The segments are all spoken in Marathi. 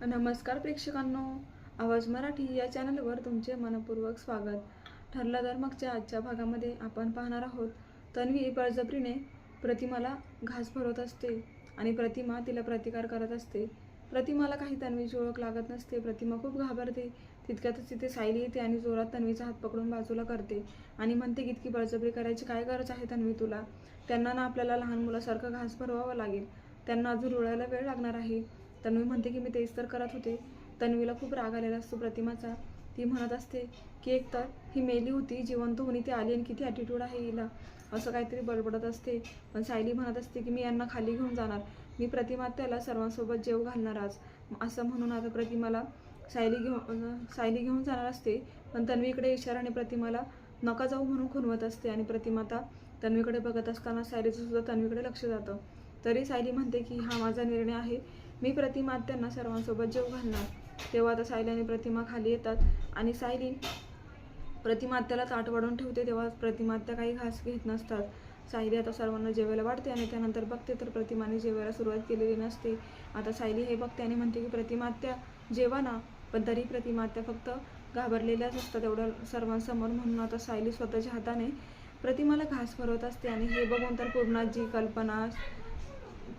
नमस्कार प्रेक्षकांनो. आवाज मराठी या चॅनलवर तुमचे मनपूर्वक स्वागत. ठरलं तर मागच्या आजच्या भागामध्ये आपण पाहणार आहोत तन्वी बळजबरीने प्रतिमाला घास भरवत असते आणि प्रतिमा तिला प्रतिकार करत असते. प्रतिमाला काही तन्वीची ओळख लागत नसते प्रतिमा खूप घाबरते. तितक्यातच तिथे सायली येते आणि जोरात तन्वीचा हात पकडून बाजूला करते आणि म्हणते की इतकी बळजबरी करायची काय गरज आहे तन्वी तुला? त्यांना ना आपल्याला लहान मुलासारखं घास भरवावं लागेल. त्यांना अजून रुळायला वेळ लागणार आहे. तन्वी म्हणते की मी तेच तर करत होते. तन्वीला खूप राग आलेला असतो प्रतिमाचा. ती म्हणत असते की एक तर ही मेली होती जिवंत होऊन ती आली आणि किती ॲटिट्यूड आहे हिला. असं काहीतरी बडबडत असते. पण सायली म्हणत असते की मी यांना खाली घेऊन जाणार. मी प्रतिमा त्याला सर्वांसोबत जेव घालणार आज. असं म्हणून आता प्रतिमाला सायली घेऊन सायली घेऊन जाणार असते. पण तन्वी इकडे इशाराने प्रतिमाला नका जाऊ म्हणून खुनवत असते आणि प्रतिमा आता तन्वीकडे बघत असताना सायलीचं सुद्धा तन्वीकडे लक्ष जातं. तरी सायली म्हणते की हा माझा निर्णय आहे. मी प्रतिमा त्यांना सर्वांसोबत जेव घालणार. तेव्हा आता सायली आणि प्रतिमा खाली येतात आणि सायली प्रतिमात्याला ताट वाढून ठेवते तेव्हा प्रतिमात्या काही घास घेत नसतात. सायली आता सर्वांना जेवायला वाढते आणि त्यानंतर बघते तर प्रतिमाने जेवायला सुरुवात केलेली नसते. आता सायली हे बघते आणि म्हणते की प्रतिमात्या जेवा ना. पण तरी प्रतिमात्या फक्त घाबरलेल्याच असतात एवढं सर्वांसमोर म्हणून आता सायली स्वतःच्या हाताने प्रतिमाला घास भरवत असते. आणि हे बघून तर पूर्णाजी कल्पना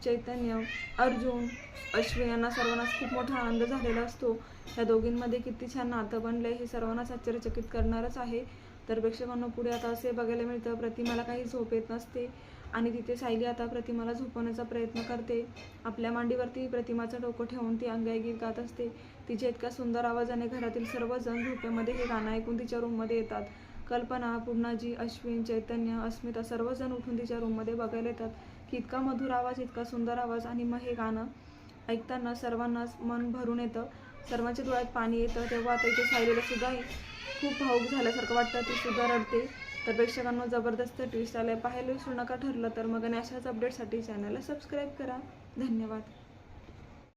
चैतन्य अर्जुन अश्विन यांना सर्वांनाच खूप मोठा आनंद झालेला असतो. ह्या दोघींमध्ये किती छान नातं बनलंय हे सर्वांनाच आश्चर्यचकित करणारच आहे. तर प्रेक्षकांना पुढे आता असे बघायला मिळतं प्रतिमाला काही झोप येत नसते आणि तिथे सायली आता प्रतिमाला झोपवण्याचा प्रयत्न करते. आपल्या मांडीवरती प्रतिमाचं डोकं ठेवून ती अंगाईगीत गात असते. तिच्या इतक्या सुंदर आवाजाने घरातील सर्वजण झोपेमध्ये हे गाणं ऐकून तिच्या रूममध्ये येतात. कल्पना पूर्णाजी अश्विन चैतन्य अस्मिता सर्वजण उठून तिच्या रूममध्ये बघायला येतात. की इतका मधुर आवाज इतका सुंदर आवाज आणि मग हे गाणं ऐकताना सर्वांनाच मन भरून येतं. सर्वांच्या डोळ्यात पाणी येतं. तेव्हा आता इथे सायलीला सुद्धा खूप भाऊक झाल्यासारखं वाटतं. ती सुद्धा रडते. तर प्रेक्षकांना जबरदस्त ट्विस्ट आलाय. पाहायला विसरू नका ठरलं तर मग आणि अशाच अपडेटसाठी चॅनलला सबस्क्राईब करा. धन्यवाद.